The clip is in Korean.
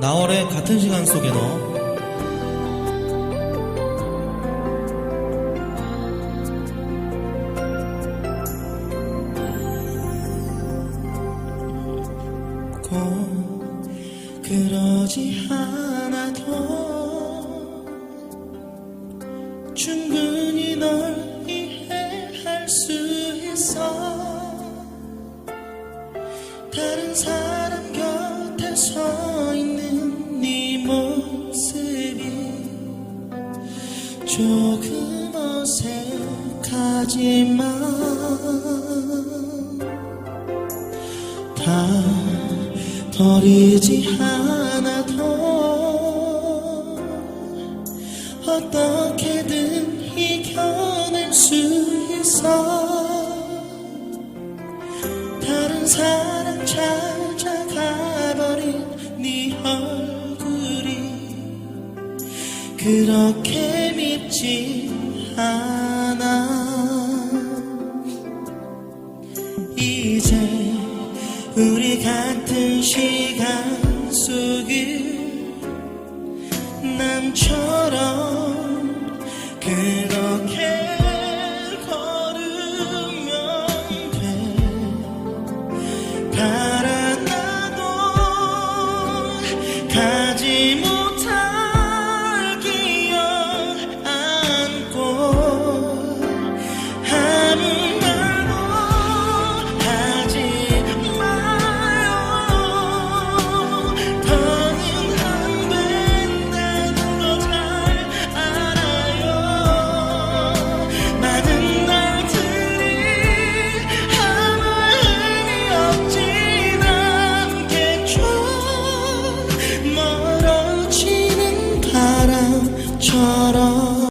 나월의 같은 시간 속에 너꼭 그러지 않아도 충분히 널 이해할 수 있어. 다른 사람 곁에 서 조금 어색하지만 다 버리지 않아도 어떻게든 이겨낼 수 있어. 다른 사람 그렇게 밉지 않아. 이제 우리 같은 시간 속을 남처럼 그렇게 걸으면 돼. 바라나도 가지 못